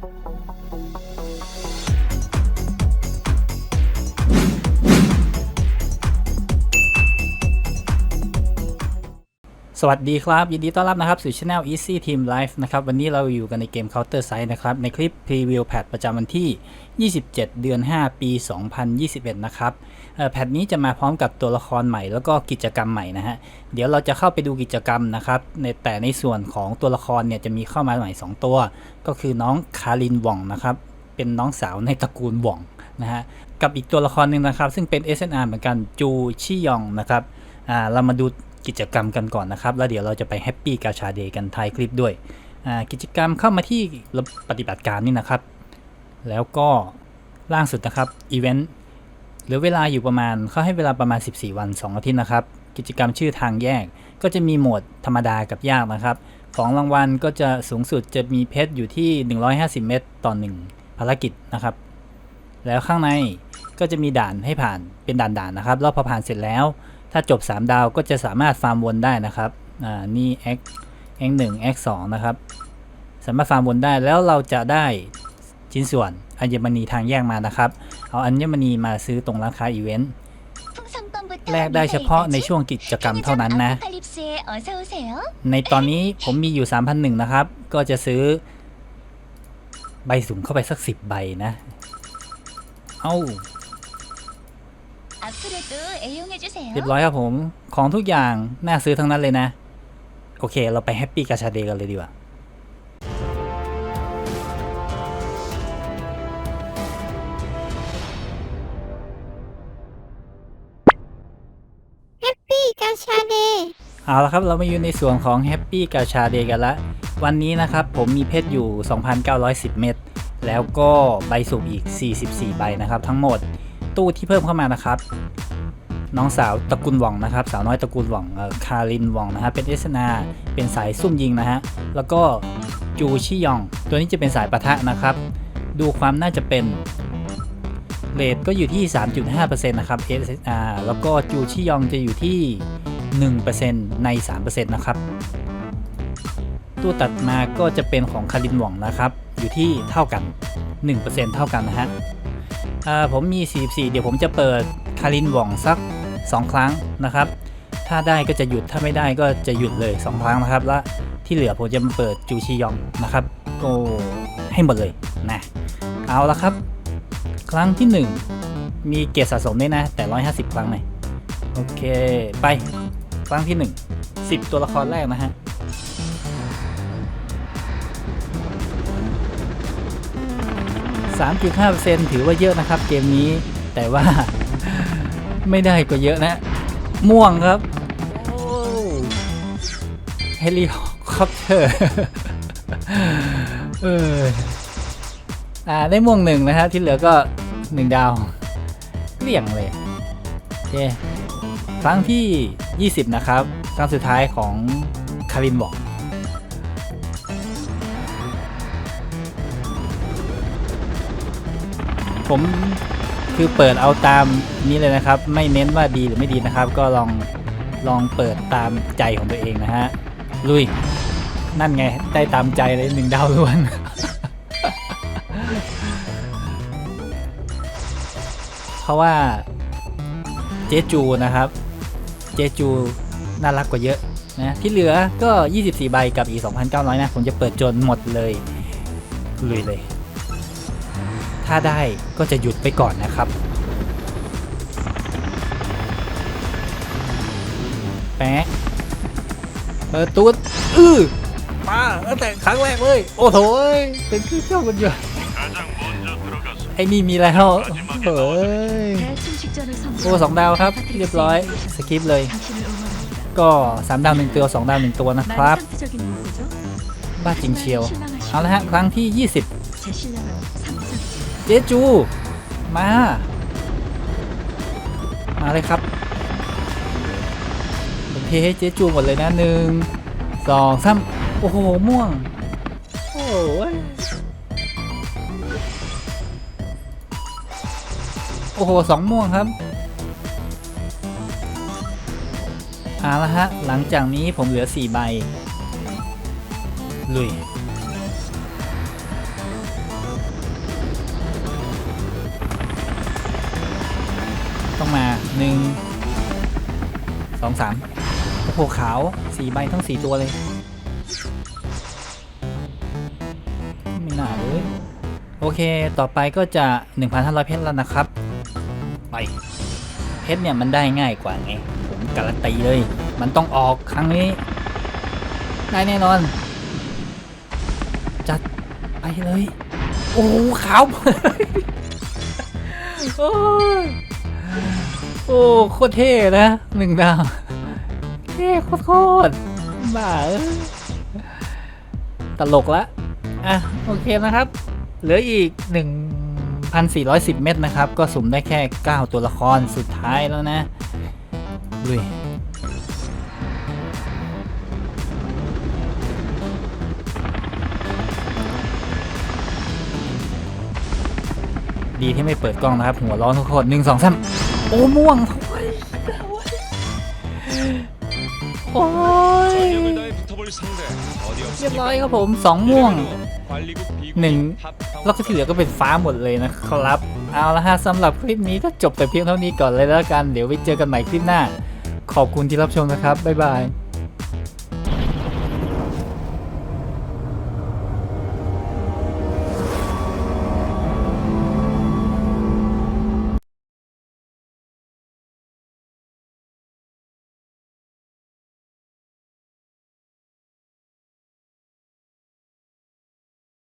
สวัสดีครับ ยินดีต้อนรับนะครับ สู่ช anel Easy Team Life นะครับ วันนี้เราอยู่กันในเกม Counter Strike นะครับ ในคลิป Preview แพทประจำวันที่ 27 เดือน 5 ปี 2021 นะครับ แพทนี้จะมาพร้อมกับตัวละครใหม่แล้วก็กิจกรรมใหม่นะฮะ เดี๋ยวเราจะเข้าไปดูกิจกรรมนะครับในแต่ในส่วนของตัวละครเนี่ยจะมีเข้ามาใหม่ 2 ตัว ก็คือน้องคารินว่องนะครับ เป็นน้องสาวในตระกูลว่องนะฮะ กับอีกตัวละครหนึ่งนะครับ ซึ่งเป็น SNR เหมือนกันจูชิยองนะครับ อ่าเรามาดูกิจกรรมกันก่อนนะครับ แล้วเดี๋ยวเราจะไปแฮปปี้กาชาเดย์กันท้ายคลิปด้วย อ่ากิจกรรมเข้ามาที่ปฏิบัติการนี่นะครับ แล้วก็ล่างสุดนะครับอีเวนต์ เหลือเวลาอยู่ประมาณเขาให้เวลาประมาณ 14 วัน 2 อาทิตย์นะครับ กิจกรรมชื่อทางแยก ก็จะมีโหมดธรรมดากับยากนะครับ ของรางวัลก็จะสูงสุดจะมีเพชรอยู่ที่ 150 เม็ดต่อ 1 ภารกิจนะครับ แล้วข้างในก็จะมีด่านให้ผ่านเป็นด่านๆนะครับแล้วพอผ่านเสร็จแล้ว ถ้าจบ 3 ดาวก็จะสามารถฟาร์มวนได้นะครับอ่านี่ x x 1 x 2นะครับสามารถฟาร์มวนได้แล้วเราจะได้ชิ้นส่วน อัญมณีทางแยกมานะครับ เอาอัญมณีมาซื้อตรงร้านค้าอีเวนต์แลกได้เฉพาะในช่วงกิจกรรมเท่านั้นนะ ในตอนนี้ผมมีอยู่ 3,001 นะครับ ก็จะซื้อ ใบสุ่มเข้าไปสัก 10 ใบนะ เอ้าเรียบร้อยครับผม ของทุกอย่างน่าซื้อทั้งนั้นเลยนะ โอเค เราไปแฮปปี้กาชาเดย์กันเลยดีกว่า ชาเดย์เอาละครับเรามาอยู่ในส่วนของแฮปปี้กาชาเดย์กันละ วันนี้นะครับผมมีเพชรอยู่ 2,910 เม็ดแล้วก็ใบสุ่มอีก 44 ใบนะครับ ทั้งหมดตู้ที่เพิ่มเข้ามานะครับ น้องสาวตระกูลหว่องนะครับ สาวน้อยตระกูลหว่องคารินหว่องนะครับเป็นเอสนาเป็นสายซุ่มยิงนะฮะแล้วก็จูชิยอง ตัวนี้จะเป็นสายปะทะนะครับ ดูความน่าจะเป็นเรทก็อยู่ที่ 3.5%นะครับ SSR แล้วก็จูชิยองจะอยู่ที่ 1%ใน 3%นะครับตัวตัดมาก็จะเป็นของคารินหว่องนะครับ อยู่ที่เท่ากัน 1%เท่ากันนะฮะอ่าผมมี 44 เดี๋ยวผมจะเปิดคารินหว่องสัก 2 ครั้งนะครับ ถ้าได้ก็จะหยุดถ้าไม่ได้ก็จะหยุดเลย 2 ครั้งนะครับ และที่เหลือผมจะมาเปิดจูชิยองนะครับก็ให้หมดเลยนะเอาละครับ ครั้งที่ 1 มีเกียรติสะสมด้วยนะ แต่ 150 ครั้งหน่อยโอเค ไป ครั้งที่ 1 10 ตัวละครแรกนะฮะ 3.5%ถือว่าเยอะนะครับเกมนี้ แต่ว่า ไม่ได้ก็เยอะนะ ม่วงครับเฮลิคอปเตอร์เอออ่า ได้ม่วงหนึ่งนะฮะ ที่เหลือก็หนึ่งดาวเลี่ยงเลย โอเค ครั้งที่ 20 นะครับครั้งสุดท้ายของคารินบอกผมคือเปิดเอาตามนี้เลยนะครับ ไม่เน้นว่าดีหรือไม่ดีนะครับ ก็ลองลองเปิดตามใจของตัวเองนะฮะลุย นั่นไงได้ตามใจเลยหนึ่งดาวล้วน เพราะว่าเจจูนะครับ เจจูน่ารักกว่าเยอะนะที่เหลือก็ 24 ใบกับอีก 2,900 นะ ผมจะเปิดจนหมดเลยลุยเลย ถ้าได้ก็จะหยุดไปก่อนนะครับ แปะเปิดตูดอื้อมาตั้งแต่ครั้งแรกเลย โอ้โหยเป็นคือเจ้ามันอยู่ไอ้นี่มีแล้วเฮ้ย โอ้สองดาวครับ เรียบร้อย สกิปเลย ก็สามดาวหนึ่งตัวสองดาวหนึ่งตัวนะครับ บ้าจริงเชียว เอาละฮะ ครั้งที่ 20 เจจู มา มาเลยครับผมเทให้เจจูหมดเลยนะหนึ่งสองสามโอ้โห ม่วง โอ้โหสองม่วงครับเอาละฮะ หลังจากนี้ผมเหลือสี่ใบ ลุย ต้องมาหนึ่งสองสามโอ้โหขาวสี่ใบทั้งสี่ตัวเลย ไม่น่าเลย โอเค ต่อไปก็จะ 1,500 เพชรแล้วนะครับ ไปเพชรเนี่ยมันได้ง่ายกว่าไง ผมการันตีเลย มันต้องออกครั้งนี้ ได้แน่นอน จัดไปเลย โอ้ขาวเลยโอ้โอ้โคตรเท่นะหนึ่งดาวเท่โคตรๆบ้าตลกละอะ โอเคนะครับ เหลืออีกหนึ่ง 1,410 เม็ดนะครับ ก็สุ่มได้แค่ 9 ตัวละครสุดท้ายแล้วนะลุยดีที่ไม่เปิดกล้องนะครับ หัวร้อนทุกคนหนึ่งสองสามโอ้ม่วง โอ้ยเรียบร้อยครับผมสองม่วง หนึ่งล็อกที่เหลือก็เป็นฟ้าหมดเลยนะครับ เอาละฮะสำหรับคลิปนี้ก็จบแต่เพียงเท่านี้ก่อนเลยแล้วกัน เดี๋ยวไปเจอกันใหม่คลิปหน้า ขอบคุณที่รับชมนะครับ บ๊ายบาย